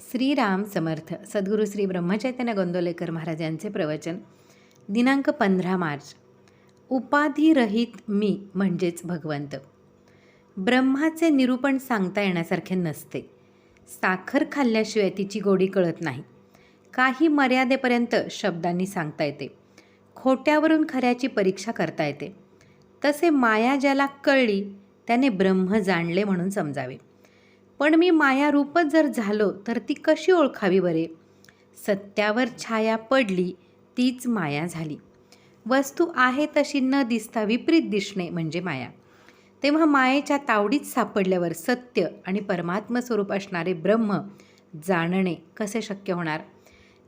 श्रीराम समर्थ सद्गुरू श्री ब्रह्मचैतन्य गोंदवलेकर महाराज यांचे प्रवचन. दिनांक पंधरा मार्च. उपाधिरहित मी म्हणजेच भगवंत. ब्रह्माचे निरूपण सांगता येण्यासारखे नसते. साखर खाल्ल्याशिवाय तिची गोडी कळत नाही. काही मर्यादेपर्यंत शब्दांनी सांगता येते. खोट्यावरून खऱ्याची परीक्षा करता येते. तसे माया ज्याला कळली त्याने ब्रह्म जाणले म्हणून समजावे. पण मी मायारूपच जर झालो तर ती कशी ओळखावी बरे? सत्यावर छाया पडली तीच माया झाली. वस्तू आहे तशी न दिसता विपरीत दिसणे म्हणजे माया. तेव्हा मायेच्या तावडीत सापडल्यावर सत्य आणि परमात्म स्वरूप असणारे ब्रह्म जाणणे कसे शक्य होणार?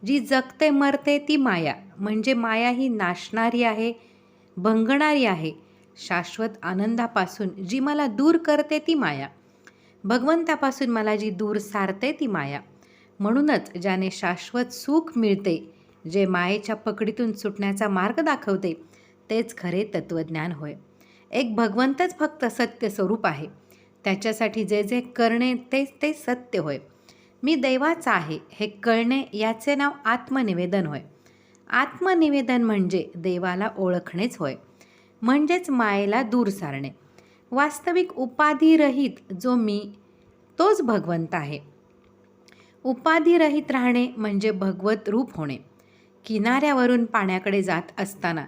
जी जगते मरते ती माया म्हणजे माया ही नाशणारी आहे भंगणारी आहे शाश्वत आनंदापासून जी मला दूर करते ती माया. भगवंतापासून मला जी दूर सारते ती माया. म्हणूनच ज्याने शाश्वत सुख मिळते जे मायेच्या पकडीतून सुटण्याचा मार्ग दाखवते तेच खरे तत्त्वज्ञान होय. एक भगवंतच फक्त सत्य स्वरूप आहे. त्याच्यासाठी जे जे करणे तेच ते सत्य होय. मी देवाचा आहे हे कळणे याचे नाव आत्मनिवेदन होय. आत्मनिवेदन म्हणजे देवाला ओळखणेच होय. म्हणजेच मायेला दूर सारणे. वास्तविक उपाधिरहित जो मी तोच भगवंत आहे. उपाधिरहित राहणे म्हणजे भगवत रूप होणे. किनाऱ्यावरून पाण्याकडे जात असताना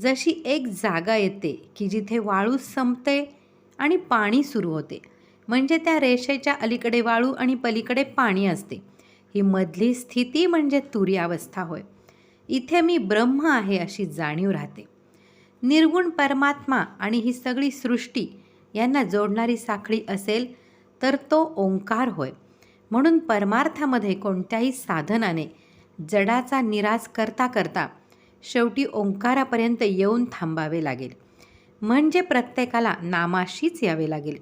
जशी एक जागा येते की जिथे वाळू संपते आणि पाणी सुरू होते. म्हणजे त्या रेषेच्या अलीकडे वाळू आणि पलीकडे पाणी असते. ही मधली स्थिती म्हणजे तुर्यावस्था होय. इथे मी ब्रह्म आहे अशी जाणीव राहते. निर्गुण परमात्मा आणि ही सगळी सृष्टी यांना जोडणारी साखळी असेल तर तो ओंकार होय. म्हणून परमार्थामध्ये कोणत्याही साधनाने जडाचा निराश करता करता शेवटी ओंकारापर्यंत येऊन थांबावे लागेल. म्हणजे प्रत्येकाला नामाशीच यावे लागेल.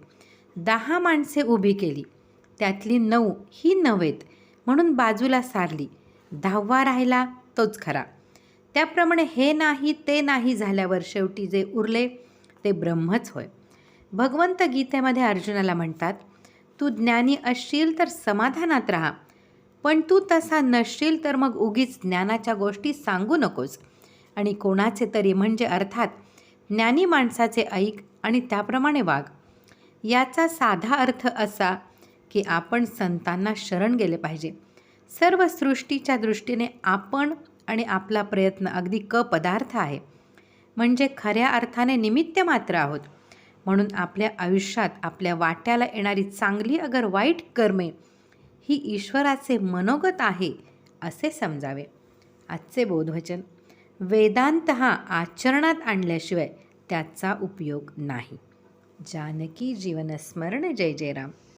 दहा माणसे उभी केली. त्यातली नऊ ही नव्हेत म्हणून बाजूला सारली. दहावा राहिला तोच खरा. त्याप्रमाणे हे नाही ते नाही झाल्यावर शेवटी जे उरले ते ब्रह्मच होय. भगवंत गीतेमध्ये अर्जुनाला म्हणतात तू ज्ञानी असशील तर समाधानात राहा. पण तू तसा नसशील तर मग उगीच ज्ञानाच्या गोष्टी सांगू नकोस. आणि कोणाचे तरी म्हणजे अर्थात ज्ञानी माणसाचे ऐक आणि त्याप्रमाणे वाघ याचा साधा अर्थ असा की आपण संतांना शरण गेले पाहिजे. सर्व सृष्टीच्या दृष्टीने आपण आणि आपला प्रयत्न अगदी क पदार्थ आहे. म्हणजे खऱ्या अर्थाने निमित्त मात्र आहोत. म्हणून आपल्या आयुष्यात आपल्या वाट्याला येणारी चांगली अगर वाईट कर्मे ही ईश्वराचे मनोगत आहे असे समजावे. आजचे बोधवचन वेदांत हा आचरणात आणल्याशिवाय त्याचा उपयोग नाही. जानकी जीवनस्मरण जय जय राम